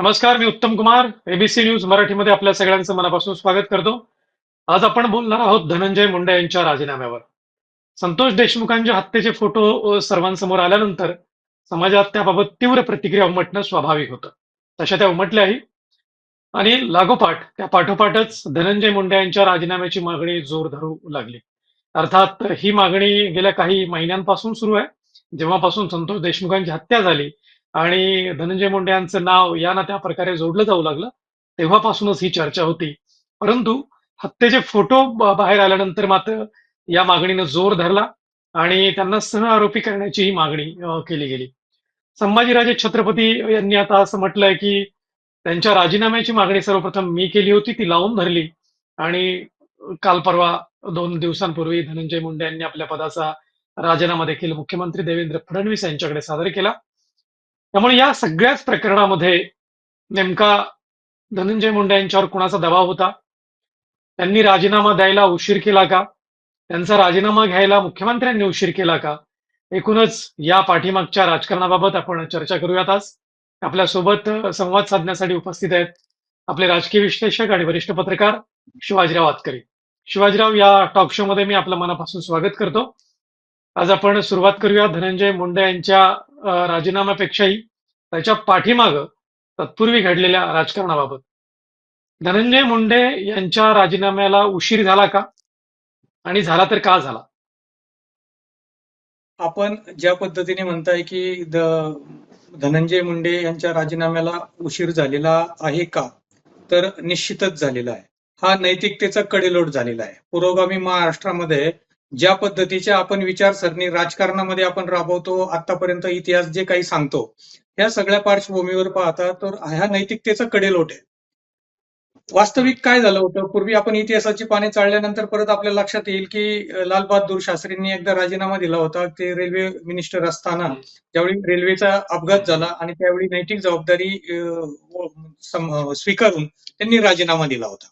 नमस्कार मी उत्तम Kumar ABC news मराठीमध्ये आपल्या सगळ्यांचं मनापासून स्वागत करतो. आज आपण बोलणार आहोत धनंजय मुंडे यांच्या राजीनाम्यावर. संतोष देशमुखांच्या हत्येचे फोटो सर्वांसमोर आल्यानंतर समाजात त्याबाबत तीव्र प्रतिक्रिया उमटणं स्वाभाविक होतं. तशा त्या उमटल्याही. आणि लागोपाठ त्या पाठोपाठच धनंजय मुंडे यांच्या राजीनाम्याची मागणी जोर धरू लागली. अर्थात ही मागणी गेल्या काही महिन्यांपासून सुरू आहे. जेव्हापासून संतोष देशमुखांची हत्या झाली आणि धनंजय मुंडे यांचं नाव यांना त्या प्रकारे जोडलं जाऊ लागलं. तेव्हापासूनच ही चर्चा होती. परंतु हत्येचे फोटो बाहेर आल्यानंतर मात्र या मागणीनं जोर धरला आणि त्यांना सह आरोपी करण्याची ही मागणी केली गेली. संभाजीराजे छत्रपती यांनी आता असं म्हटलंय की त्यांच्या राजीनाम्याची मागणी सर्वप्रथम मी केली होती ती लावून धरली. आणि काल परवा दोन दिवसांपूर्वी धनंजय मुंडे यांनी आपल्या पदाचा राजीनामा देखील मुख्यमंत्री देवेंद्र फडणवीस यांच्याकडे सादर केला. त्यामुळे या सगळ्याच प्रकरणामध्ये नेमका धनंजय मुंडे यांच्यावर कुणाचा दबाव होता? त्यांनी राजीनामा द्यायला उशीर केला का? त्यांचा राजीनामा घ्यायला मुख्यमंत्र्यांनी उशीर केला का? एकूणच या पाठीमागच्या राजकारणाबाबत आपण चर्चा करूयात आज. आपल्यासोबत संवाद साधण्यासाठी उपस्थित आहेत आपले राजकीय विश्लेषक आणि वरिष्ठ पत्रकार शिवाजीराव आतकरी. शिवाजीराव या टॉक शो मध्ये मी आपलं मनापासून स्वागत करतो. आज आपण सुरुवात करूया धनंजय मुंडे यांच्या राजीनाम्यापेक्षाही त्याच्या पाठीमाग तत्पूर्वी घडलेल्या राजकारणाबाबत. धनंजय मुंडे यांच्या राजीनाम्याला उशीर झाला का? आणि झाला तर का झाला? आपण ज्या पद्धतीने म्हणताय की द- धनंजय मुंडे यांच्या राजीनाम्याला उशीर झालेला आहे का? तर निश्चितच झालेला आहे. हा नैतिकतेचा कडेलोट झालेला आहे. पुरोगामी महाराष्ट्रामध्ये ज्या पद्धतीच्या आपण विचारसरणी राजकारणामध्ये आपण राबवतो आतापर्यंत इतिहास जे काही सांगतो ह्या सगळ्या पार्श्वभूमीवर पाहता तर ह्या नैतिकतेचा कडेलोट आहे. वास्तविक काय झालं होतं? पूर्वी आपण इतिहासाची पाने चाळल्यानंतर परत आपल्या लक्षात येईल की लालबहादूर लाल बहादूर शास्त्रींनी एकदा राजीनामा दिला होता ते रेल्वे मिनिस्टर असताना ज्यावेळी रेल्वेचा अपघात झाला आणि त्यावेळी नैतिक जबाबदारी स्वीकारून त्यांनी राजीनामा दिला होता.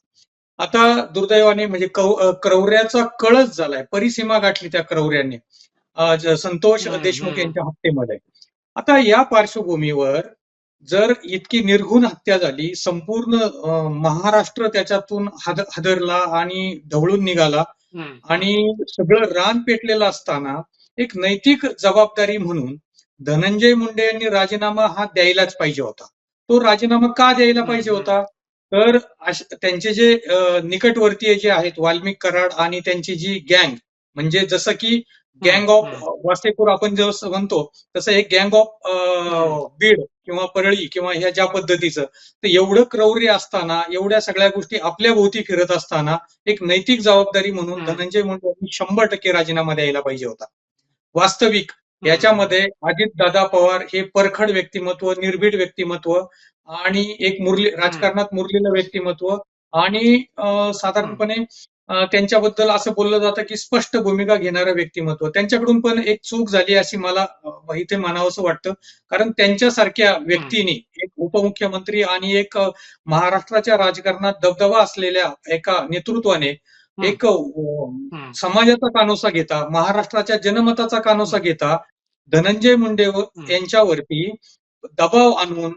आता दुर्दैवाने म्हणजे कौ- अ, क्रौर्याचा कळस झालाय परिसीमा गाठली त्या ज- संतोष देशमुख. यांच्या हत्येमध्ये आता या पार्श्वभूमीवर जर इतकी निर्घुण हत्या झाली संपूर्ण महाराष्ट्र त्याच्यातून हाद हादरला आणि ढवळून निघाला. आणि सगळं रान पेटलेलं असताना एक नैतिक जबाबदारी म्हणून धनंजय मुंडे यांनी राजीनामा हा द्यायलाच पाहिजे होता तो राजीनामा का द्यायला पाहिजे. होता तर त्यांचे जे निकटवर्तीय जे आहेत वाल्मिक कराड आणि त्यांची जी गँग म्हणजे जसं की गँग ऑफ. वासेपूर आपण जसं म्हणतो तसं एक गँग ऑफ. बीड किंवा परळी किंवा ह्या ज्या पद्धतीचं तर एवढं क्रौर्य असताना एवढ्या सगळ्या गोष्टी आपल्या भोवती फिरत असताना एक नैतिक जबाबदारी म्हणून. धनंजय मुंडे यांनी शंभर टक्के राजीनामा द्यायला पाहिजे होता वास्तविक याच्यामध्ये अजितदादा पवार हे परखड व्यक्तिमत्व निर्भीड व्यक्तिमत्व आणि एक मुरली राजकारणात मुरलेलं व्यक्तिमत्व आणि साधारणपणे त्यांच्याबद्दल असं बोललं जातं की स्पष्ट भूमिका घेणारं व्यक्तिमत्व. त्यांच्याकडून पण एक चूक झाली अशी मला इथे मानावंसं वाटतं. कारण त्यांच्यासारख्या व्यक्तीने एक उपमुख्यमंत्री आणि एक महाराष्ट्राच्या राजकारणात दबदबा असलेल्या एका नेतृत्वाने एक. समाजाचा कानोसा घेता महाराष्ट्राच्या जनमताचा कानोसा घेता धनंजय मुंडे. यांच्यावरती दबाव आणून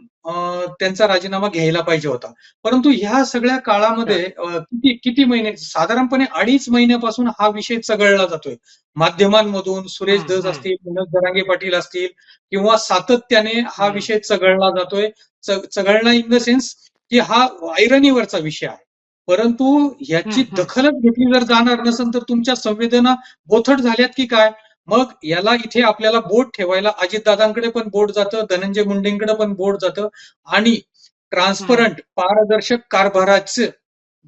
त्यांचा राजीनामा घ्यायला पाहिजे होता परंतु ह्या सगळ्या काळामध्ये किती किती महिने साधारणपणे अडीच महिन्यापासून हा विषय चघळला जातोय माध्यमांमधून सुरेश धस. असतील मनोज जरांगे पाटील असतील किंवा सातत्याने हा. विषय चघळला जातोय चघळणं इन द सेन्स की हा ऐरणीवरचा विषय आहे परंतु ह्याची. दखलच घेतली जर जाणार नसेल तर तुमच्या संवेदना बोथट झाल्यात की काय? मग याला इथे आपल्याला बोट ठेवायला अजितदादांकडे पण बोट जातं धनंजय मुंडेंकडे पण बोट जातं आणि ट्रान्सपरंट पारदर्शक कारभाराचं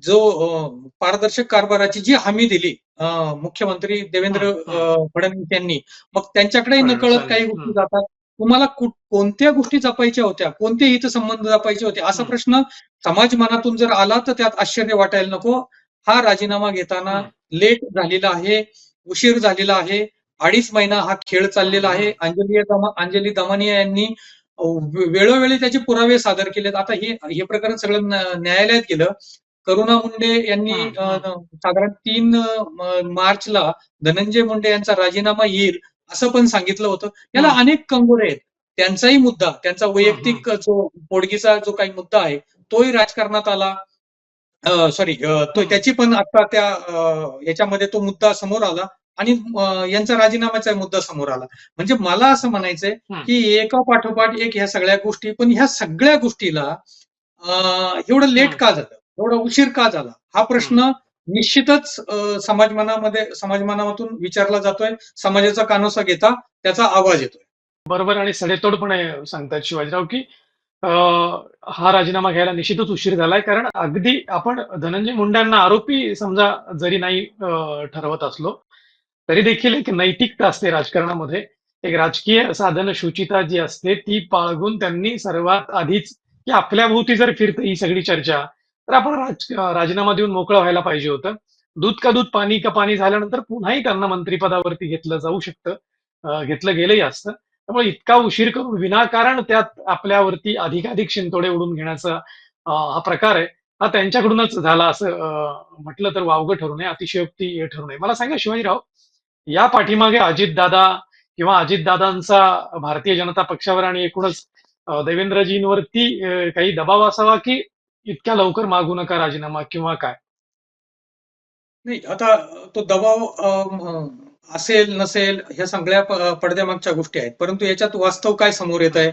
जो पारदर्शक कारभाराची जी हमी दिली मुख्यमंत्री देवेंद्र फडणवीस यांनी मग त्यांच्याकडेही फडणवीस नकळत काही गोष्टी. जातात. तुम्हाला कुठ- कोणत्या गोष्टी जपायच्या होत्या? कोणते हितसंबंध जपायचे होते? असा. प्रश्न समाज मनातून जर आला तर त्यात आश्चर्य वाटायला नको. हा राजीनामा घेताना. लेट झालेला आहे उशीर झालेला आहे अडीच महिना हा खेळ चाललेला आहे. अंजली दमा अंजली दमानिया यांनी वेळोवेळी त्याचे पुरावे सादर केलेत. आता हे हे प्रकरण सगळं न्यायालयात गेलं. करुणा मुंडे यांनी साधारण तीन मार्चला धनंजय मुंडे यांचा राजीनामा येईल असं पण सांगितलं होतं याला. अनेक कंगोरे आहेत त्यांचाही मुद्दा त्यांचा वैयक्तिक जो पोडगीचा जो काही मुद्दा आहे तोही राजकारणात आला सॉरी तो. त्याची पण आता त्या याच्यामध्ये तो मुद्दा समोर आला आणि यांचा राजीनाम्याचा मुद्दा समोर आला म्हणजे मला असं म्हणायचंय. की एका पाठोपाठ एक ह्या सगळ्या गोष्टी पण ह्या सगळ्या गोष्टीला एवढं लेट. का झालं एवढा उशीर का झाला हा प्रश्न निश्चितच अं, समाजमनामध्ये समाजमनातून विचारला जातोय समाजाचा कानोसा घेता त्याचा आवाज येतोय. बरोबर आणि सडेतोडपणे सांगतात शिवाजीराव की हा राजीनामा घ्यायला निश्चितच उशीर झालाय कारण अगदी आपण धनंजय मुंडेंना आरोपी समजा जरी नाही ठरवत असलो तरी देखील एक नैतिकता असते राजकारणामध्ये. एक राजकीय साधन शुचिता जी असते ती बाळगून त्यांनी सर्वात आधीच की आपल्या भोवती जर फिरते ही सगळी चर्चा तर आपण राज राजीनामा देऊन मोकळं व्हायला पाहिजे होतं. दूध का दूध पाणी का पाणी झाल्यानंतर पुन्हाही त्यांना मंत्रिपदावरती घेतलं जाऊ शकतं. घेतलं गेलंही असतं. त्यामुळे इतका उशीर करून विनाकारण त्यात आपल्यावरती अधिकाधिक शिंतोडे उडून घेण्याचा हा प्रकार आहे. हा त्यांच्याकडूनच झाला असं म्हटलं तर वावगं ठरू नये अतिशयोक्ती ठरू नये. मला सांगा शिवाजीराव या पाठीमागे अजितदादा किंवा अजितदादांचा भारतीय जनता पक्षावर आणि एकूणच देवेंद्रजींवरती काही दबाव असावा की इतक्या लवकर मागू नका राजीनामा किंवा काय? नाही आता तो दबाव असेल नसेल ह्या सगळ्या पडद्यामागच्या गोष्टी आहेत. परंतु याच्यात वास्तव काय समोर येत आहे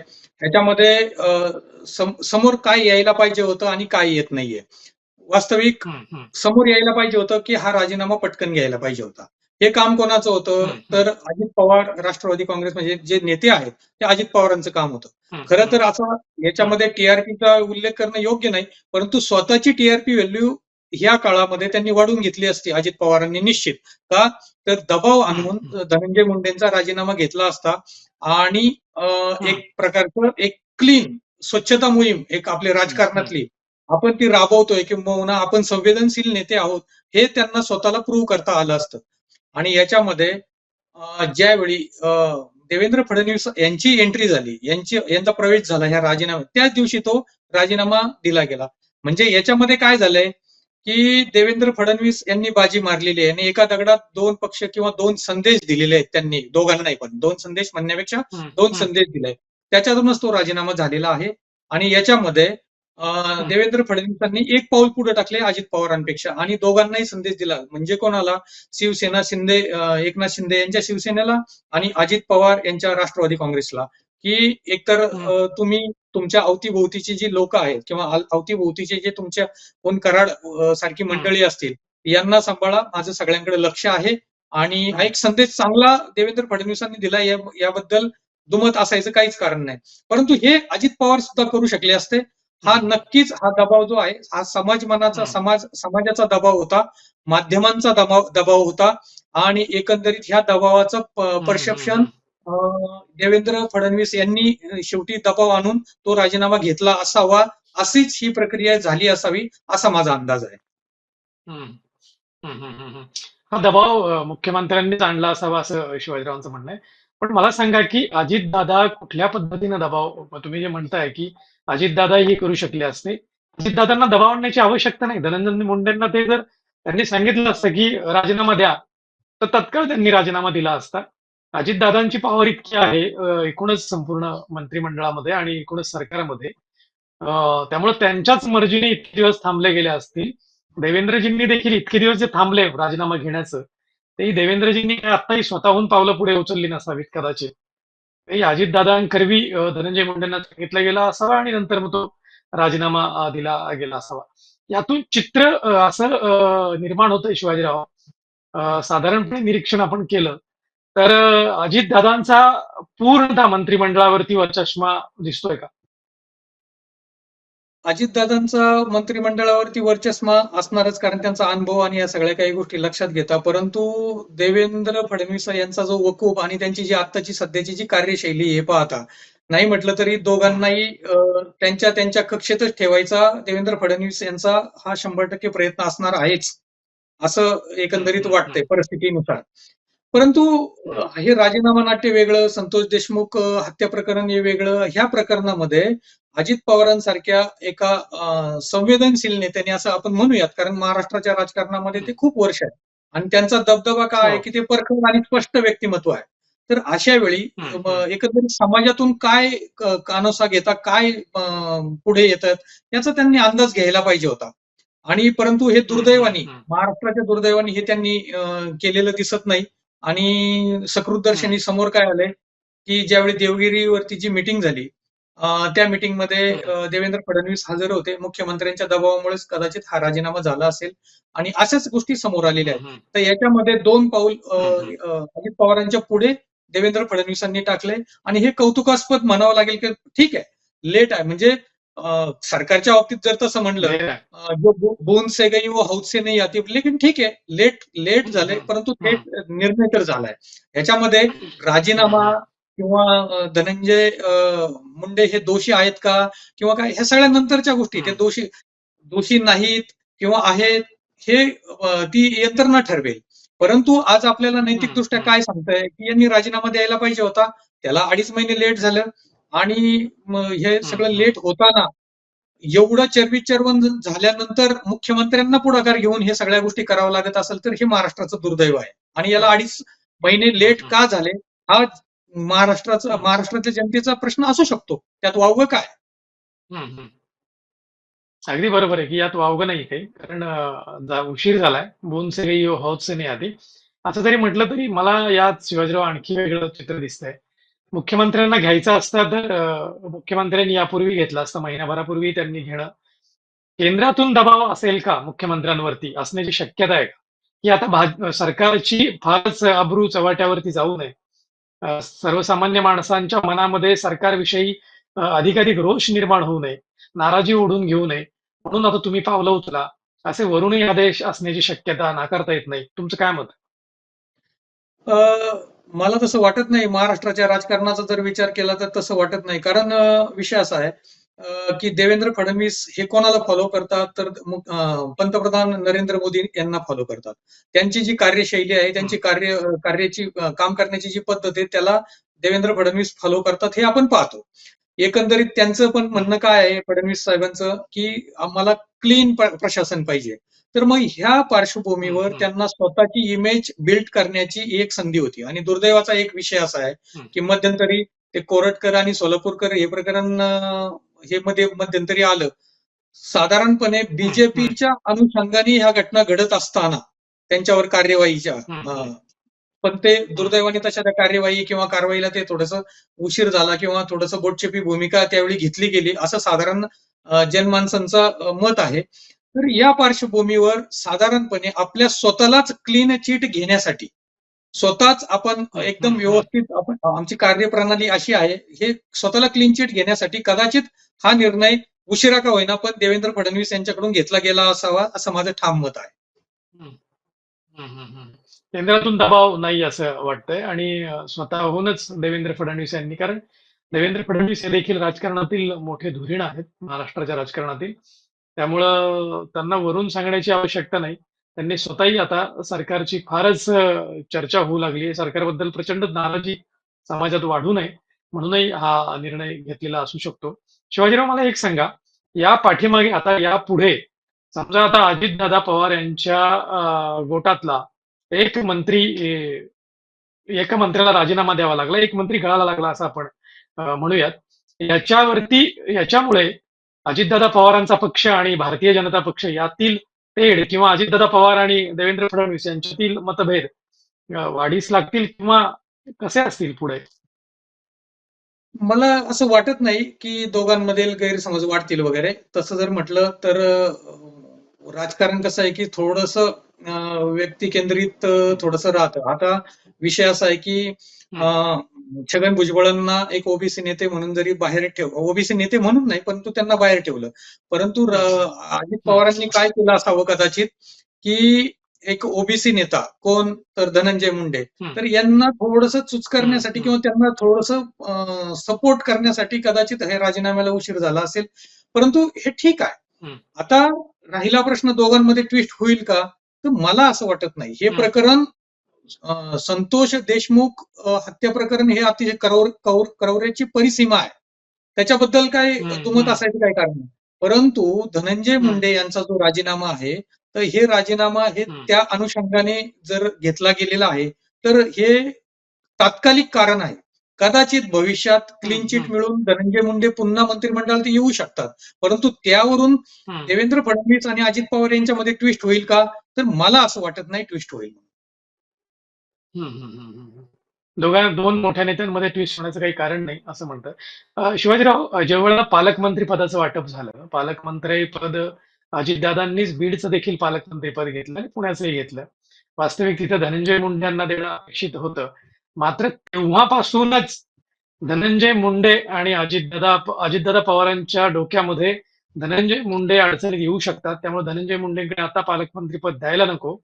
सम- समोर काय यायला पाहिजे होतं आणि काय येत नाहीये? वास्तविक समोर यायला पाहिजे होतं की हा राजीनामा पटकन घ्यायला पाहिजे होता? हे काम कोणाचं होतं. तर अजित पवार राष्ट्रवादी काँग्रेस म्हणजे जे नेते आहेत ते अजित पवारांचं काम होतं. खरं तर असं याच्यामध्ये टीआरपीचा उल्लेख करणं योग्य नाही परंतु स्वतःची टीआरपी व्हॅल्यू ह्या काळामध्ये त्यांनी वाढवून घेतली असती अजित पवारांनी निश्चित. का? तर दबाव आणून धनंजय मुंडेंचा राजीनामा घेतला असता आणि एक प्रकारचं एक क्लीन स्वच्छता मोहीम एक आपली राजकारणातली. आपण ती राबवतोय किंवा आपण संवेदनशील नेते आहोत हे त्यांना स्वतःला प्रूव्ह करता आलं असतं. आणि याच्यामध्ये अं, ज्यावेळी देवेंद्र फडणवीस यांची एंट्री झाली यांची यांचा प्रवेश झाला ह्या राजीनामा त्याच दिवशी तो राजीनामा दिला गेला म्हणजे याच्यामध्ये काय झालंय की देवेंद्र फडणवीस यांनी बाजी मारलेली आहे आणि एका दगडात दोन पक्ष किंवा दोन संदेश दिलेले आहेत त्यांनी दोघांनाही पण दोन संदेश म्हणण्यापेक्षा दोन. संदेश दिले त्याच्यातूनच तो राजीनामा झालेला आहे आणि याच्यामध्ये देवेंद्र फडणवीसांनी एक पाऊल पुढे टाकले अजित पवारांपेक्षा आणि दोघांनाही संदेश दिला. म्हणजे कोणाला? शिवसेना शिंदे एकनाथ शिंदे यांच्या शिवसेनेला आणि अजित पवार यांच्या राष्ट्रवादी काँग्रेसला. की एकतर तुम्ही तुमच्या अवतीभोवतीची जी लोक आहेत किंवा अवतीभोवतीचे जे तुमच्या कोण कराड सारखी मंडळी असतील यांना सांभाळा. माझं सगळ्यांकडे लक्ष आहे. आणि हा एक संदेश चांगला देवेंद्र फडणवीसांनी दिला याबद्दल दुमत असायचं काहीच कारण नाही. परंतु हे अजित पवार सुद्धा करू शकले असते. हा नक्कीच हा दबाव जो आहे हा समाज मनाचा. समाज समाजाचा दबाव होता माध्यमांचा दबाव दबाव होता आणि एकंदरीत ह्या दबावाचं परसेप्शन देवेंद्र फडणवीस यांनी शेवटी दबाव आणून तो राजीनामा घेतला असावा अशीच ही प्रक्रिया झाली असावी असा माझा अंदाज आहे. हा दबाव मुख्यमंत्र्यांनीच आणला असावा असं शिवाजीरावांचं म्हणणं आहे पण मला सांगा की अजितदादा कुठल्या पद्धतीनं दबाव तुम्ही जे म्हणताय की अजितदादा हे करू शकले असते. अजितदादांना दबाव आणण्याची आवश्यकता नाही. धनंजय मुंडेंना ते जर त्यांनी सांगितलं असतं की राजीनामा द्या तर तत्काळ त्यांनी राजीनामा दिला असता. अजितदादांची पॉवर इतकी आहे एकूणच संपूर्ण मंत्रिमंडळामध्ये आणि एकूणच सरकारमध्ये. त्यामुळे त्यांच्याच मर्जीने इतके दिवस थांबले गेले असतील. देवेंद्रजींनी देखील इतके दिवस जे थांबले राजीनामा घेण्याचं ते देवेंद्रजींनी आताही स्वतःहून पावलं पुढे उचलली नसावीत कदाचित. ते अजितदादांकरवी अ, धनंजय मुंडेंना सांगितला गेला असावा आणि नंतर मग तो राजीनामा दिला गेला असावा. यातून चित्र असं निर्माण होतंय शिवाजीराव. साधारणपणे निरीक्षण आपण केलं. तर अजित अजितदादांचा पूर्णतः मंत्रिमंडळावरती चष्मा दिसतोय का? अजितदादांचा मंत्रिमंडळावरती वर्चस्मा असणारच कारण त्यांचा अनुभव आणि या सगळ्या काही गोष्टी लक्षात घेता. परंतु देवेंद्र फडणवीस यांचा जो वकूफ आणि त्यांची जी आत्ताची सध्याची जी कार्यशैली हे पाहता नाही म्हटलं तरी दोघांनाही त्यांच्या त्यांच्या कक्षेतच ठेवायचा देवेंद्र फडणवीस यांचा हा शंभर टक्के प्रयत्न असणार आहेच असं एकंदरीत वाटतंय परिस्थितीनुसार. परंतु हे राजीनामा नाट्य वेगळं संतोष देशमुख हत्या प्रकरण हे वेगळं ह्या प्रकरणामध्ये अजित पवारांसारख्या एका संवेदनशील नेत्याने असं आपण म्हणूयात कारण महाराष्ट्राच्या राजकारणामध्ये ते खूप वर्ष आहे आणि त्यांचा दबदबा काय आहे हो. की ते परखड आणि स्पष्ट व्यक्तिमत्व आहे. तर अशा वेळी एकंदरीत समाजातून काय कानोसा घेता काय पुढे येतात याचा त्यांनी अंदाज घ्यायला पाहिजे होता. आणि परंतु हे दुर्दैवाने. महाराष्ट्राच्या दुर्दैवाने हे त्यांनी केलेलं दिसत नाही. आणि सकृतदर्शनी समोर काय आलंय की ज्यावेळी देवगिरीवरती जी मिटिंग झाली त्या मिटिंगमध्ये देवेंद्र फडणवीस हजर होते. मुख्यमंत्र्यांच्या दबावामुळेच कदाचित हा राजीनामा झाला असेल. आणि अशाच गोष्टी समोर आलेल्या आहेत. तर याच्यामध्ये दोन पाऊल अजित पवारांच्या पुढे देवेंद्र फडणवीसांनी टाकले आणि हे कौतुकास्पद म्हणावं लागेल की ठीक आहे. लेट आहे. म्हणजे सरकारच्या बाबतीत जर तसं म्हणलं जो बो- बूंद से गई वो हौद से नहीं आती लेकिन ठीक आहे लेट लेट हम्म. परंतु थेट निर्णय तर झालाय. याच्यामध्ये राजीनामा किंवा धनंजय मुंडे हे दोषी आहेत का? किंवा काय? ह्या सगळ्या नंतरच्या गोष्टी ते. दोषी दोषी नाहीत किंवा आहेत हे ती यंत्रणा ठरवेल. परंतु आज आपल्याला नैतिकदृष्ट्या. काय सांगताय? की यांनी राजीनामा द्यायला पाहिजे होता. त्याला अडीच महिने लेट झालं. आणि हे सगळं. लेट होताना एवढं चरबीचरवण झाल्यानंतर मुख्यमंत्र्यांना पुढाकार घेऊन हे सगळ्या गोष्टी कराव्या लागत असेल तर हे महाराष्ट्राचं दुर्दैव आहे. आणि याला अडीच महिने लेट का झाले? हा महाराष्ट्राचा महाराष्ट्रातल्या जनतेचा प्रश्न असू शकतो. त्यात वावगं काय. अगदी बरोबर आहे की यात वावगं नाही काही. कारण उशीर झालाय. बोन से हौद से नाही आधी. असं जरी म्हटलं तरी मला यात शिवाजीराव आणखी वेगळं चित्र दिसतंय. मुख्यमंत्र्यांना घ्यायचं असतं तर मुख्यमंत्र्यांनी यापूर्वी घेतलं असतं. महिनाभरापूर्वी त्यांनी घेणं. केंद्रातून दबाव असेल का मुख्यमंत्र्यांवरती? असण्याची शक्यता आहे का? की आता भाज सरकारची फारच अब्रू चव्हाट्यावरती जाऊ नये. सर्वसामान्य माणसांच्या मनामध्ये सरकारविषयी अधिकाधिक रोष निर्माण होऊ नये. नाराजी ओढून घेऊ नये. म्हणून आता तुम्ही पावलं उचला. असे वरूनही आदेश असण्याची शक्यता नाकारता येत नाही. तुमचं काय मत अं, मला तसं वाटत नाही. महाराष्ट्राच्या राजकारणाचा जर विचार केला तर तसं वाटत नाही. कारण विषय असा आहे की देवेंद्र फडणवीस हे कोणाला फॉलो करतात? तर पंतप्रधान नरेंद्र मोदी यांना फॉलो करतात. त्यांची जी कार्यशैली आहे त्यांची कार्य कार्याची काम करण्याची जी पद्धत आहे त्याला देवेंद्र फडणवीस फॉलो करतात हे आपण पाहतो. एकंदरीत त्यांचं पण म्हणणं काय आहे फडणवीस साहेबांचं? की आम्हाला क्लीन प्रशासन पाहिजे. तर मग ह्या पार्श्वभूमीवर. त्यांना स्वतःची इमेज बिल्ड करण्याची एक संधी होती. आणि दुर्दैवाचा एक विषय असा आहे. की मध्यंतरी ते कोरटकर आणि सोलापूरकर हे प्रकरण हे मध्ये मध्यंतरी आलं. साधारणपणे बीजेपीच्या अनुषंगाने ह्या घटना घडत असताना त्यांच्यावर कार्यवाहीच्या पण ते दुर्दैवाने तशा त्या कार्यवाही किंवा कारवाईला ते थोडस उशीर झाला किंवा थोडस बोटचेपी भूमिका त्यावेळी घेतली गेली असं साधारण जनमानसांचं मत आहे. तर या पार्श्वभूमीवर साधारणपणे आपल्या स्वतःलाच क्लीन चिट घेण्यासाठी स्वतःच आपण एकदम व्यवस्थित आपण आमची कार्यप्रणाली अशी आहे हे स्वतःला क्लीन चिट घेण्यासाठी कदाचित हा निर्णय उशिरा का होईना पण देवेंद्र फडणवीस यांच्याकडून घेतला गेला असावा असं माझं ठाम मत आहे. केंद्रातून दबाव नाही असं वाटतंय आणि स्वतःहूनच देवेंद्र फडणवीस यांनी कारण देवेंद्र फडणवीस हे देखील राजकारणातील मोठे धुरीण आहेत महाराष्ट्राच्या राजकारणातील. त्यामुळं त्यांना वरून सांगण्याची आवश्यकता नाही. त्यांनी स्वतःही आता सरकारची फारच चर्चा होऊ लागली आहे. सरकारबद्दल प्रचंड नाराजी समाजात वाढू नये म्हणूनही हा निर्णय घेतलेला असू शकतो. शिवाजीराव मला एक सांगा. या पाठीमागे आता या पुढे समजा आता अजितदादा पवार यांच्या गोटातला एक मंत्री एका मंत्र्याला राजीनामा द्यावा लागला एक मंत्री गळाला लागला असं आपण म्हणूयात. याच्यावरती याच्यामुळे अजितदादा पवारांचा पक्ष आणि भारतीय जनता पक्ष यातील तेढ किंवा अजितदादा पवार आणि देवेंद्र फडणवीस यांच्यातील मतभेद वाढीस लागतील किंवा कसे असतील पुढे? मला असं वाटत नाही की दोघांमधील गैरसमज वाढतील वगैरे. तसं जर म्हटलं तर राजकारण कसं आहे की थोडस व्यक्ती केंद्रित थोडस राहतं. आता विषय असा आहे की छगन भुजबळांना एक ओबीसी नेते म्हणून जरी बाहेर ठेव ओबीसी नेते म्हणून नाही परंतु त्यांना बाहेर ठेवलं परंतु अजित पवारांनी काय केलं असावं कदाचित की एक ओबीसी नेता कोण तर धनंजय मुंडे. तर यांना थोडस चुच करण्यासाठी. किंवा त्यांना थोडस सपोर्ट करण्यासाठी कदाचित हे राजीनाम्याला उशीर झाला असेल परंतु हे ठीक आहे. आता राहिला प्रश्न दोघांमध्ये ट्विस्ट होईल का तर मला असं वाटत नाही हे. प्रकरण संतोष देशमुख हत्या प्रकरण हे अतिशय करौर कौर- करौर्याची परिसीमा आहे त्याच्याबद्दल काय दुमत. असायचं काय कारण नाही परंतु धनंजय. मुंडे यांचा जो राजीनामा आहे तर हे राजीनामा हे. त्या अनुषंगाने जर घेतला गेलेला आहे तर हे तात्कालिक कारण आहे कदाचित भविष्यात क्लीन चिट. मिळून धनंजय मुंडे पुन्हा मंत्रिमंडळात येऊ शकतात परंतु त्यावरून. देवेंद्र फडणवीस आणि अजित पवार यांच्यामध्ये ट्विस्ट होईल का तर मला असं वाटत नाही ट्विस्ट होईल दोघांना दोन मोठ्या नेत्यांमध्ये ट्विस्ट होण्याचं काही कारण नाही असं म्हणतात. अं, शिवाजीराव जेव्हा पालकमंत्री पदाचं वाटप झालं पालकमंत्री पद अजितदादांनीच बीडचं देखील पालकमंत्री पद घेतलं आणि पुण्याचंही घेतलं. वास्तविक तिथं धनंजय मुंडे यांना देणं अपेक्षित होतं. मात्र तेव्हापासूनच धनंजय मुंडे आणि अजितदादा अजितदादा पवारांच्या डोक्यामध्ये धनंजय मुंडे अडचणीत येऊ शकतात. त्यामुळे धनंजय मुंडेंकडे आता पालकमंत्री पद द्यायला नको.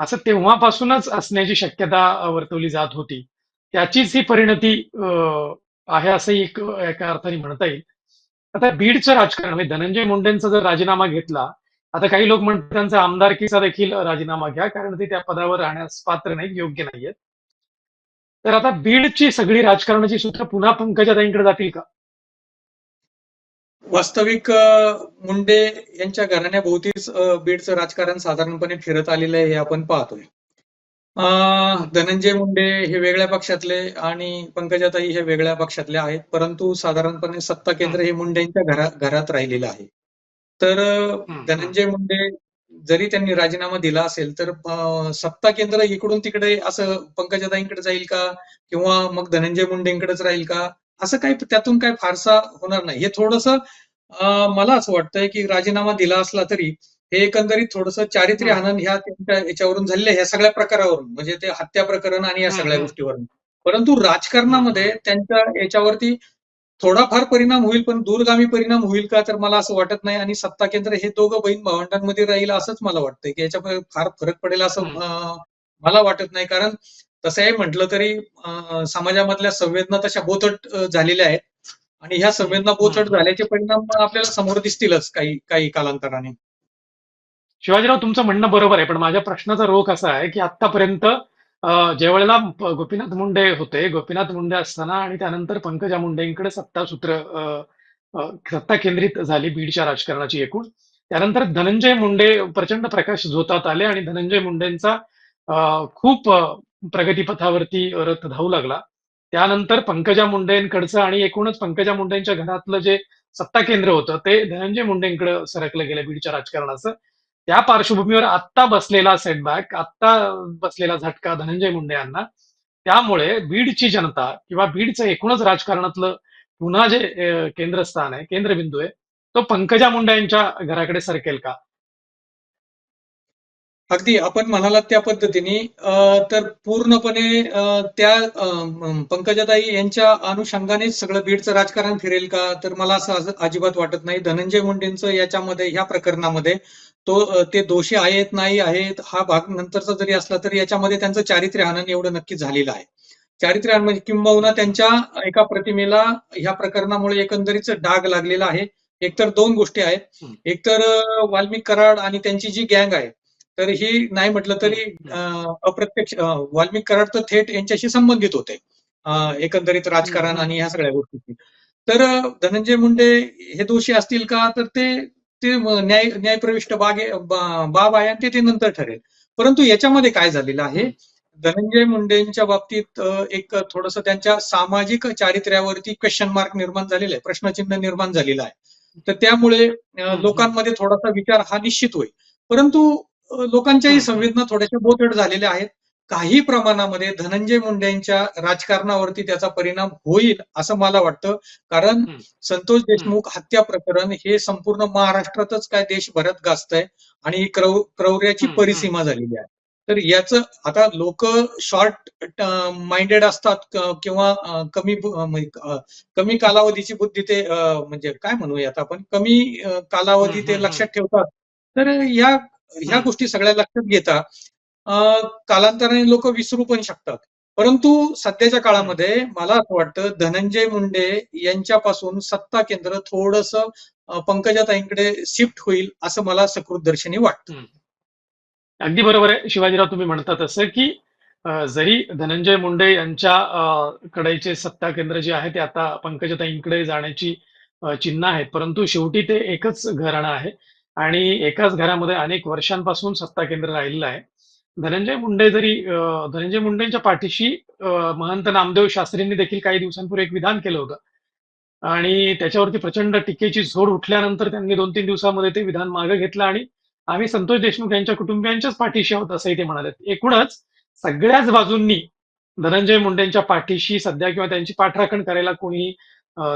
असं तेव्हापासूनच असण्याची शक्यता वर्तवली जात होती. त्याचीच ही परिणती आहे असंही एक एका अर्थाने म्हणता येईल. आता बीडचं राजकारण म्हणजे धनंजय मुंडेंचा जर राजीनामा घेतला आता काही लोक म्हणतात त्यांचा आमदारकीचा देखील राजीनामा घ्या कारण ते त्या पदावर राहण्यास पात्र नाहीत योग्य नाहीयेत. तर आता बीडची सगळी राजकारणाची सूत्र पुन्हा पंकजाताईंकडे जातील का? वास्तविक मुंडे यांच्या घराण्याभोवतीच बीडचं राजकारण साधारणपणे फिरत आलेलं आहे हे आपण पाहतोय. अ, धनंजय मुंडे हे वेगळ्या पक्षातले आणि पंकजाताई हे वेगळ्या पक्षातले आहेत परंतु साधारणपणे सत्ता केंद्र हे मुंडेंच्या घरा घरात राहिलेलं आहे. तर. धनंजय मुंडे जरी त्यांनी राजीनामा दिला असेल तर सत्ता केंद्र इकडून तिकडे असं पंकजाताईंकडे जाईल का? किंवा मग धनंजय मुंडेंकडेच राहील का? असं काही त्यातून काही फारसा होणार नाही हे थोडंसं मला असं वाटतंय की राजीनामा दिला असला तरी हे एकंदरीत थोडंसं चारित्र्य. हनन ह्या त्यांच्या याच्यावरून झालेलं आहे ह्या सगळ्या प्रकारावरून म्हणजे ते हत्या प्रकरण आणि या सगळ्या. गोष्टीवरून परंतु राजकारणामध्ये. त्यांच्या याच्यावरती थोडाफार परिणाम होईल पण दूरगामी परिणाम होईल का तर मला असं वाटत नाही आणि सत्ता केंद्र हे दोघं बहीण भावंडांमध्ये राहील असंच मला वाटतंय की याच्यामध्ये फार फरक पडेल असं मला वाटत नाही कारण तसंही म्हटलं तरी समाजामधल्या संवेदना तशा बोथट झालेल्या आहेत. आणि ह्या संवेदना बोथट. झाल्याचे परिणाम आपल्याला समोर दिसतीलच काही काही कालांतराने. शिवाजीराव तुमचं म्हणणं बरोबर आहे पण माझ्या प्रश्नाचा रोख असा आहे की आतापर्यंत अं, ज्या वेळेला प- गोपीनाथ मुंडे होते गोपीनाथ मुंडे असताना आणि त्यानंतर पंकजा मुंडेंकडे सत्ता सूत्र सत्ता केंद्रित झाली बीडच्या राजकारणाची एकूण. त्यानंतर धनंजय मुंडे प्रचंड प्रकाश झोतात आले आणि धनंजय मुंडेंचा खूप प्रगतीपथावरती रथ धावू लागला. त्यानंतर पंकजा मुंडेंकडचं आणि एकूणच पंकजा मुंडेंच्या घरातलं जे सत्ता केंद्र होतं ते धनंजय मुंडेंकडे सरकलं गेलं बीडच्या राजकारणाचं. त्या पार्श्वभूमीवर आत्ता बसलेला सेटबॅक आत्ता बसलेला झटका धनंजय मुंडे यांना. त्यामुळे बीडची जनता किंवा बीडचं एकूणच राजकारणातलं पुन्हा जे केंद्रस्थान आहे केंद्रबिंदू आहे तो पंकजा मुंडे यांच्या घराकडे सरकेल का? अगदी आपण म्हणालात त्या पद्धतीने. तर पूर्णपणे त्या पंकजाताई यांच्या अनुषंगानेच सगळं बीडचं राजकारण फिरेल का? तर मला असं अजिबात वाटत नाही. धनंजय मुंडेंचं याच्यामध्ये ह्या प्रकरणामध्ये तो ते दोषी आहेत नाही आहेत हा भाग नंतरचा जरी असला तरी याच्यामध्ये त्यांचं चारित्र्य हनन एवढं नक्की झालेलं आहे. चारित्र्य म्हणजे किंबहुना त्यांच्या एका प्रतिमेला ह्या प्रकरणामुळे एकंदरीत डाग लागलेला आहे. एकतर दोन गोष्टी आहेत. एकतर वाल्मिक कराड आणि त्यांची जी गँग आहे तर ही नाही म्हटलं तरी. अं, अप्रत्यक्ष वाल्मिक कराड तर थेट यांच्याशी संबंधित होते. एकंदरीत राजकारण. आणि ह्या सगळ्या गोष्टी तर धनंजय मुंडे हे दोषी असतील का? तर ते ते न्याय न्यायप्रविष्ट बाग बाब आहे आणि ते नंतर ठरेल. परंतु याच्यामध्ये काय झालेलं आहे? धनंजय मुंडेंच्या बाबतीत एक थोडस त्यांच्या सामाजिक चारित्र्यावरती क्वेश्चन मार्क निर्माण झालेला आहे. प्रश्नचिन्ह निर्माण झालेलं आहे. तर त्यामुळे. लोकांमध्ये थोडासा विचार हा निश्चित होईल. परंतु लोकांच्याही. संवेदना थोड्याशा बोथट झालेल्या आहेत. काही प्रमाणामध्ये धनंजय मुंडेंच्या राजकारणावरती त्याचा परिणाम होईल असं मला वाटतं. कारण. संतोष देशमुख हत्या प्रकरण हे संपूर्ण महाराष्ट्रातच काय देशभरात गाजतंय आणि ही क्रौ क्रौर्याची परिसीमा झालेली आहे. तर याचं आता लोक शॉर्ट माइंडेड असतात किंवा कमी म्हणजे, कमी कालावधीची बुद्धी ते म्हणजे काय म्हणूयात आपण? कमी कालावधी ते लक्षात ठेवतात. तर या ह्या गोष्टी सगळ्या लक्षात घेता कालांतराने लोक विसरू पण शकतात. परंतु सध्याच्या काळामध्ये मला असं वाटतं धनंजय मुंडे यांच्यापासून सत्ता केंद्र थोडस पंकजाताईंकडे शिफ्ट होईल असं मला सकृत दर्शनी वाटतं. अगदी बरोबर आहे. शिवाजीराव तुम्ही म्हणता तसं की जरी धनंजय मुंडे यांच्या कडेचे सत्ता केंद्र जे आहे ते आता पंकजाताईंकडे जाण्याची चिन्ह आहेत परंतु शेवटी ते एकच घराणं आहे. आणि एकाच घरामध्ये अनेक वर्षांपासून सत्ता केंद्र राहिलेलं आहे. धनंजय मुंडे जरी धनंजय मुंडेंच्या पाठीशी महंत नामदेव शास्त्रींनी देखील काही दिवसांपूर्वी एक विधान केलं होतं. आणि त्याच्यावरती प्रचंड टीकेची झोड उठल्यानंतर त्यांनी दोन तीन दिवसामध्ये ते विधान मागे घेतलं आणि आम्ही संतोष देशमुख यांच्या कुटुंबियांच्याच पाठीशी आहोत असंही ते म्हणाले एकूणच सगळ्याच बाजूंनी धनंजय मुंडेंच्या पाठीशी सध्या किंवा त्यांची पाठराखण करायला कोणी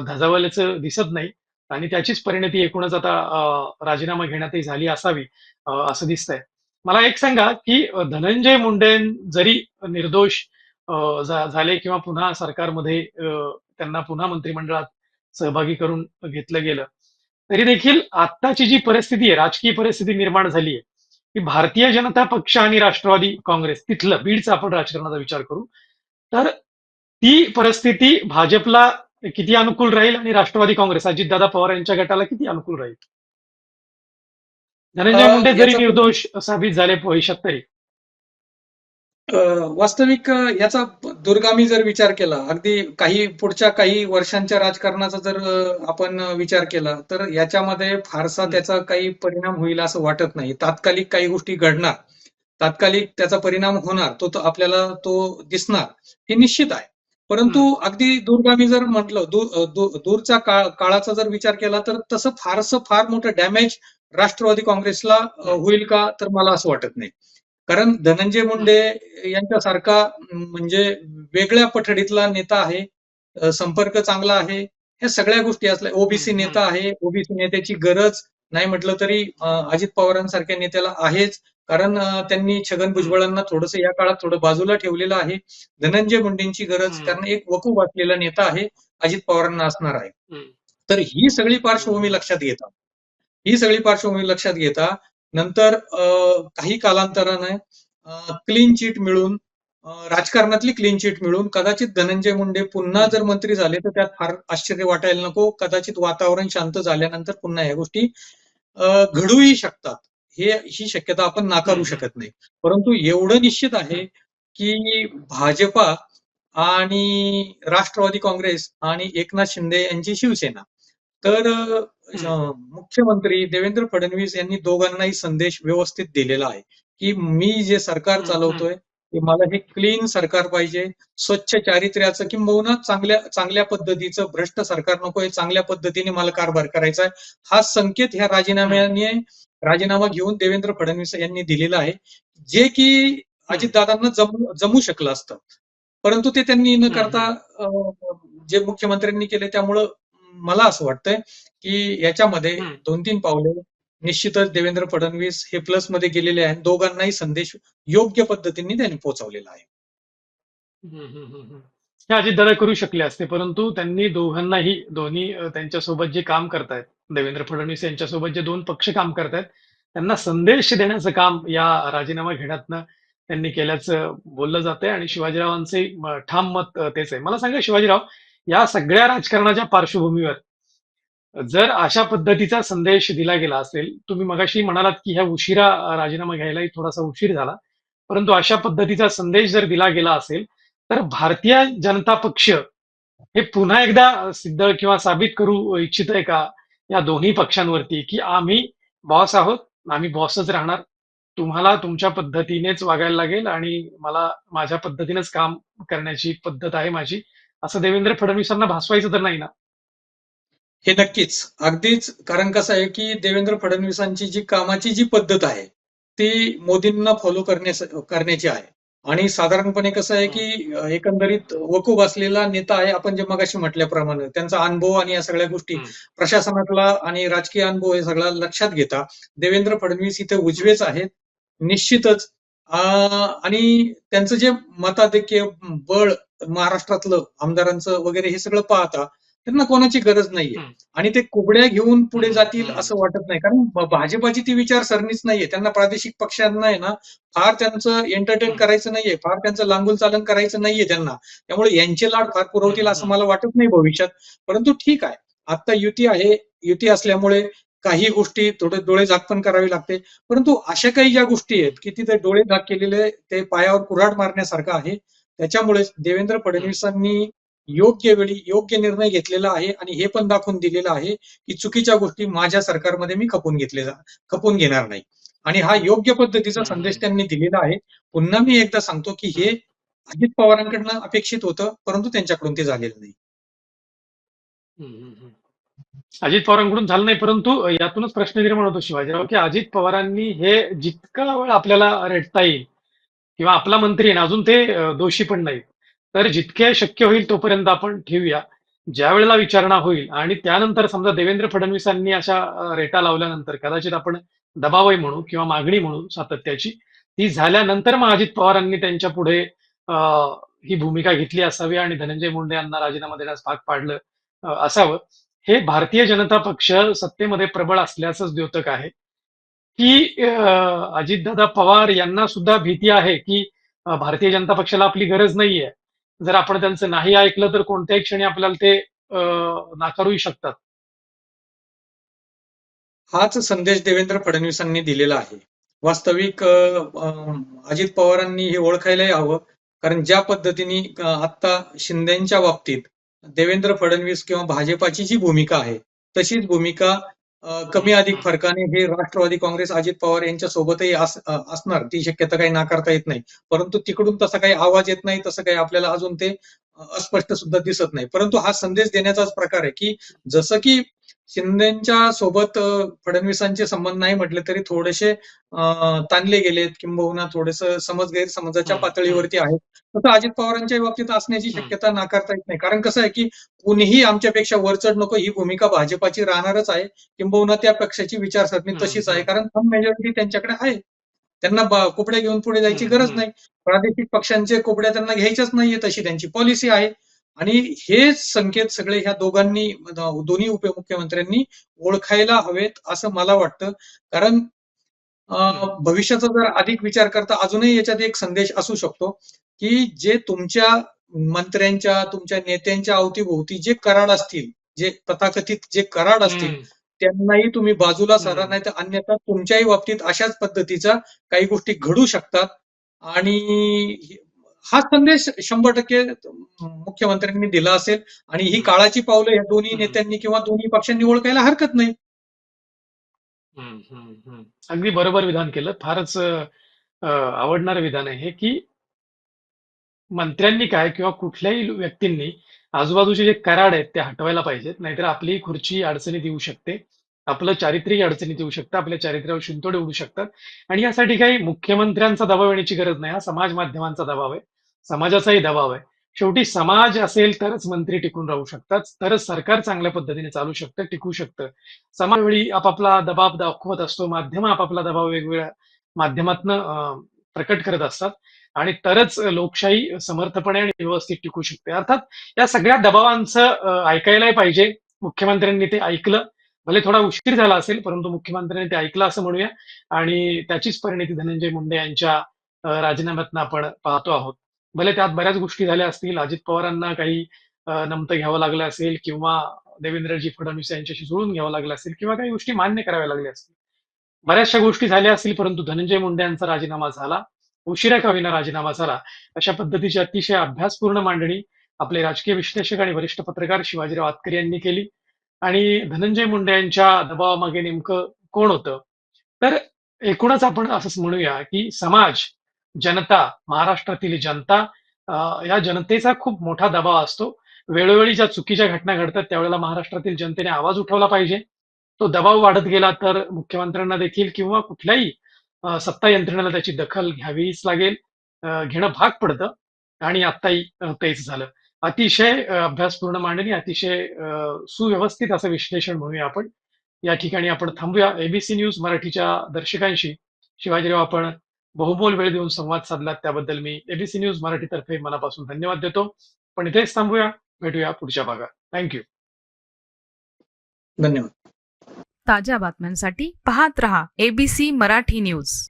धजावल्याचं दिसत नाही. आणि त्याचीच परिणती एकूणच आता राजीनामा घेण्यातही झाली असावी अं, असं दिसतंय. मला एक सांगा की धनंजय मुंडे जरी निर्दोष अं, झाले किंवा पुन्हा सरकारमध्ये त्यांना पुन्हा मंत्रिमंडळात सहभागी करून घेतलं गेलं तरी देखील आत्ताची जी परिस्थिती आहे राजकीय परिस्थिती निर्माण झाली आहे की भारतीय जनता पक्ष आणि राष्ट्रवादी काँग्रेस तिथलं बीडचा आपण राजकारणाचा विचार करू तर ती परिस्थिती भाजपला किती अनुकूल राहील आणि राष्ट्रवादी काँग्रेस अजितदादा पवार यांच्या गटाला किती अनुकूल राहील? धनंजय मुंडे जरी निर्दोष साबित झाले भविष्यात तरी. वास्तविक याचा दुर्गामी जर विचार केला अगदी काही पुढच्या काही वर्षांच्या राजकारणाचा जर आपण विचार केला तर याच्यामध्ये फारसा. त्याचा काही परिणाम होईल असं वाटत नाही. तात्कालिक काही गोष्टी घडणार तात्कालिक त्याचा परिणाम होणार तो तो आपल्याला तो दिसणार हे निश्चित आहे. परंतु अगदी दूरगामी जर म्हटलं दूर अ, दू- दूरच्या काळ काळाचा जर विचार केला तर तसं फारसं फार मोठं डॅमेज राष्ट्रवादी काँग्रेसला होईल का तर मला असं वाटत नाही. कारण धनंजय मुंडे यांच्यासारखा म्हणजे वेगळ्या पठडीतला नेता आहे संपर्क चांगला आहे ह्या सगळ्या गोष्टी असल्या ओबीसी नेता आहे ओबीसी नेत्याची गरज नाही म्हटलं तरी अजित पवारांसारख्या नेत्याला आहेच. कारण त्यांनी छगन भुजबळांना थोडंसं या काळात थोडं बाजूला ठेवलेलं आहे. धनंजय मुंडेंची गरज. कारण एक वकूफ असलेला नेता आहे अजित पवारांना असणार आहे. तर ही सगळी पार्श्वभूमी लक्षात घेता. ही सगळी पार्श्वभूमी लक्षात घेता नंतर काही कालांतराने क्लीन चिट मिळून राजकारणातली क्लीन चिट मिळून कदाचित धनंजय मुंडे पुन्हा जर मंत्री झाले तर त्यात फार आश्चर्य वाटायला नको. कदाचित वातावरण शांत झाल्यानंतर पुन्हा ह्या गोष्टी घडूही शकतात. हे ही शक्यता आपण नाकारू. शकत नाही. परंतु एवढं निश्चित आहे की भाजपा आणि राष्ट्रवादी काँग्रेस आणि एकनाथ शिंदे यांची शिवसेना. तर मुख्यमंत्री देवेंद्र फडणवीस यांनी दोघांनाही संदेश व्यवस्थित दिलेला आहे की मी जे सरकार चालवतोय मला हे क्लीन सरकार पाहिजे स्वच्छ चारित्र्याचं किंबहुना चांगल्या चांगल्या पद्धतीचं भ्रष्ट सरकार नकोय चांगल्या पद्धतीने मला कारभार करायचा आहे. हा संकेत ह्या राजीनाम्याने राजीनामा घेऊन देवेंद्र फडणवीस यांनी दिलेला आहे जे की अजितदादांना जमू जमू शकलं असतं. परंतु ते त्यांनी न करता जे मुख्यमंत्र्यांनी केले त्यामुळं मला असं वाटतंय की याच्यामध्ये. दोन तीन पावले निश्चितच देवेंद्र फडणवीस हे प्लसमध्ये गेलेले आहेत. दोघांनाही संदेश योग्य पद्धतीने त्यांनी पोहोचवलेला आहे. हम्म, हम्म, अजितदादा करू शकले असते परंतु त्यांनी दोघांनाही दोन्ही त्यांच्यासोबत जे काम करतायत देवेंद्र फडणवीस यांच्यासोबत जे दोन पक्ष काम करतायत त्यांना संदेश देण्याचं काम या राजीनामा घेण्यातनं त्यांनी केल्याचं बोललं जातंय आणि शिवाजीरावांचे ठाम मत तेच आहे. मला सांगा शिवाजीराव या सगळ्या राजकारणाच्या पार्श्वभूमीवर जर अशा पद्धतीचा संदेश दिला गेला असेल तुम्ही मगाशी म्हणालात की ह्या उशिरा राजीनामा घ्यायलाही थोडासा उशीर झाला परंतु अशा पद्धतीचा संदेश जर दिला गेला असेल तर भारतीय जनता पक्ष हे पुन्हा एकदा सिद्ध किंवा साबित करू इच्छित आहे का या दोन्ही पक्षांवरती? की आम्ही बॉस आहोत आम्ही बॉसच राहणार. तुम्हाला तुमच्या पद्धतीनेच वागायला लागेल आणि मला माझ्या पद्धतीनेच काम करण्याची पद्धत आहे माझी. असं देवेंद्र फडणवीसांना भासवायचं तर नाही ना? हे नक्कीच. अगदीच. कारण कसं आहे की देवेंद्र फडणवीसांची जी कामाची जी पद्धत आहे ती मोदींना फॉलो करण्याची आहे. आणि साधारणपणे कसं आहे की एकंदरीत वकूफ असलेला नेता आहे आपण जे मगाशी म्हटल्याप्रमाणे. त्यांचा अनुभव आणि या सगळ्या गोष्टी. प्रशासनातला आणि राजकीय अनुभव हे सगळा लक्षात घेता. देवेंद्र फडणवीस इथे उजवेच आहेत निश्चितच. अ, आणि त्यांचं जे मताधिक्य बळ महाराष्ट्रातलं आमदारांचं वगैरे हे सगळं पाहता त्यांना कोणाची गरज नाहीये. आणि ते कुबड्या घेऊन पुढे जातील. असं वाटत नाही. कारण भाजपाची ती विचारसरणीच नाहीये. त्यांना प्रादेशिक पक्षांना आहे ना फार त्यांचं एंटरटेन. करायचं नाहीये. फार त्यांचं लांगूल चालन करायचं नाहीये त्यांना. त्यामुळे यांचे लाड फार पुरवतील असं. मला वाटत नाही भविष्यात. परंतु ठीक आहे. आता युती आहे. युती असल्यामुळे काही गोष्टी थोडे डोळे झाकपण करावी लागते. परंतु अशा काही ज्या गोष्टी आहेत की तिथे डोळे झाक केलेले ते पायावर कुऱ्हाड मारण्यासारखं आहे त्याच्यामुळेच देवेंद्र फडणवीसांनी योग्य वेळी योग्य निर्णय घेतलेला आहे आणि हे पण दाखवून दिलेलं आहे की चुकीच्या गोष्टी माझ्या सरकारमध्ये मी खपून घेतले खपून घेणार नाही आणि हा योग्य पद्धतीचा. संदेश त्यांनी दिलेला आहे पुन्हा मी एकदा सांगतो की हे अजित पवारांकडनं अपेक्षित होतं परंतु त्यांच्याकडून ते झालेलं नाही. अजित पवारांकडून झालं नाही परंतु यातूनच प्रश्न निर्माण होतो शिवाजीराव की अजित पवारांनी हे जितका वेळ आपल्याला रेटता येईल किंवा आपला मंत्री अजून ते दोषी पण नाही तर जितके शक्य होईल तोपर्यंत आपण ठेवूया. ज्या वेळेला विचारणा होईल आणि त्यानंतर समजा देवेंद्र फडणवीसांनी अशा रेटा लावल्यानंतर कदाचित आपण दबावही म्हणू किंवा मागणी म्हणू सातत्याची ती झाल्यानंतर मग अजित पवारांनी त्यांच्या पुढे अं, ही भूमिका घेतली असावी आणि धनंजय मुंडे यांना राजीनामा देण्यास भाग पाडलं असावं. हे भारतीय जनता पक्ष सत्तेमध्ये प्रबळ असल्याचंच द्योतक आहे. की अजितदादा पवार यांना सुद्धा भीती आहे की भारतीय जनता पक्षाला आपली गरज नाहीये. जर आपण त्यांचं नाही ऐकलं तर कोणत्याही क्षणी आपल्याला ते अं, नाकारूही शकतात. हाच संदेश देवेंद्र फडणवीसांनी दिलेला आहे. वास्तविक अजित पवारांनी हे ओळखायलाही हवं. कारण ज्या पद्धतीने आत्ता आता शिंदेच्या बाबतीत देवेंद्र फडणवीस किंवा भाजपाची जी भूमिका आहे तशीच भूमिका कमी अधिक फरकाने हे राष्ट्रवादी काँग्रेस अजित पवार यांच्या सोबतही अस- असणार. ती शक्यता काही नाकारता येत नाही. परंतु तिकडून तसा काही आवाज येत नाही तसं काही आपल्याला अजून ते अस्पष्ट सुद्धा दिसत नाही. परंतु हा संदेश देण्याचाच प्रकार आहे की जसं की शिंदेच्या सोबत फडणवीसांचे संबंध नाही म्हटले तरी थोडेसे ताणले गेलेत किंबहुना थोडेस समज गैरसमजाच्या पातळीवरती आहेत. तसं अजित पवारांच्या बाबतीत असण्याची. शक्यता नाकारता येत नाही. कारण कसं आहे की कुणीही आमच्यापेक्षा वरचढ नको ही भूमिका भाजपाची राहणारच आहे. किंबहुना त्या पक्षाची विचारसरणी तशीच आहे. कारण थम मेजॉरिटी त्यांच्याकडे आहे. त्यांना ब- कुपडे घेऊन पुढे जायची गरज. नाही. प्रादेशिक पक्षांचे कुपड्या त्यांना घ्यायच्याच नाहीये तशी त्यांची पॉलिसी आहे. आणि हे संकेत सगळे ह्या दोघांनी दोन्ही उपमुख्यमंत्र्यांनी ओळखायला हवेत असं मला वाटतं कारण भविष्याचा जर अधिक विचार करता अजूनही याच्यात एक संदेश असू शकतो की जे तुमच्या मंत्र्यांच्या तुमच्या नेत्यांच्या अवतीभोवती जे कराड असतील जे तथाकथित जे कराड असतील. त्यांनाही तुम्ही बाजूला सारा. नाही तर अन्यथा तुमच्याही बाबतीत अशाच पद्धतीचा काही गोष्टी घडू शकतात आणि हा संदेश शंभर टक्के मुख्यमंत्र्यांनी दिला असेल आणि ही काळाची पावलं या दोन्ही. नेत्यांनी किंवा दोन्ही पक्षांनी ओळखायला हरकत नाही. अगदी बरोबर विधान केलं. फारच आवडणारं विधान आहे हे की मंत्र्यांनी काय किंवा कुठल्याही व्यक्तींनी आजूबाजूचे जे कराड आहेत ते हटवायला पाहिजेत. नाहीतर आपली खुर्ची अडचणीत येऊ शकते. आपलं चारित्र्यही अडचणीत येऊ शकतं. आपल्या चारित्र्यावर शिंतोडे उडू शकतात. आणि यासाठी काही मुख्यमंत्र्यांचा दबाव येण्याची गरज नाही. हा समाज माध्यमांचा दबाव आहे. समाजाचाही दबाव आहे. शेवटी समाज असेल तरच मंत्री टिकून राहू शकतात तरच सरकार चांगल्या पद्धतीने चालू शकतं टिकू शकतं. समाज वेळी आपापला दबाव दाखवत असतो माध्यम आपापला दबाव वेगवेगळ्या माध्यमातनं प्रकट करत असतात. आणि तरच लोकशाही समर्थपणे आणि व्यवस्थित टिकू शकते. अर्थात या सगळ्या दबावांचं ऐकायलाही पाहिजे. मुख्यमंत्र्यांनी ते ऐकलं. भले थोडा उशीर झाला असेल परंतु मुख्यमंत्र्यांनी ते ऐकलं असं म्हणूया. आणि त्याचीच परिणिती धनंजय मुंडे यांच्या राजीनाम्यातनं आपण पाहतो आहोत. भले त्यात बऱ्याच गोष्टी झाल्या असतील अजित पवारांना काही नमतं घ्यावं लागलं असेल किंवा देवेंद्रजी फडणवीस यांच्याशी जुळून घ्यावं लागलं असेल किंवा काही गोष्टी मान्य कराव्या लागल्या असतील. बऱ्याचशा गोष्टी झाल्या असतील परंतु धनंजय मुंडे यांचा राजीनामा झाला उशिरा का राजीनामा झाला अशा पद्धतीची अतिशय अभ्यासपूर्ण मांडणी आपले राजकीय विश्लेषक आणि वरिष्ठ पत्रकार शिवाजीराव आतकरे यांनी केली. आणि धनंजय मुंडे यांच्या दबावामागे नेमकं कोण होतं? तर एकूणच आपण असंच म्हणूया की समाज जनता महाराष्ट्रातील जनता या जनतेचा खूप मोठा दबाव असतो. वेळोवेळी ज्या चुकीच्या घटना घडतात त्यावेळेला महाराष्ट्रातील जनतेने आवाज उठवला पाहिजे. तो दबाव वाढत गेला तर मुख्यमंत्र्यांना देखील किंवा कुठल्याही सत्ता यंत्रणेला त्याची दखल घ्यावीच लागेल. घेणं भाग पडतं आणि आत्ताही तेच झालं. अतिशय अभ्यासपूर्ण मांडणी अतिशय सुव्यवस्थित असं विश्लेषण म्हणूया आपण. या ठिकाणी आपण थांबूया. एबीसी न्यूज मराठीच्या दर्शकांशी. शिवाजीराव आपण बहुमोल वेळ देऊन संवाद साधला त्याबद्दल मी एबीसी न्यूज़ मराठीतर्फे मनापासून धन्यवाद देतो. पण इथेच थांबूया. भेटूया पुढच्या भागात. थँक्यू धन्यवाद. ताज्या बातम्यांसाठी पाहत रहा एबीसी मराठी न्यूज़.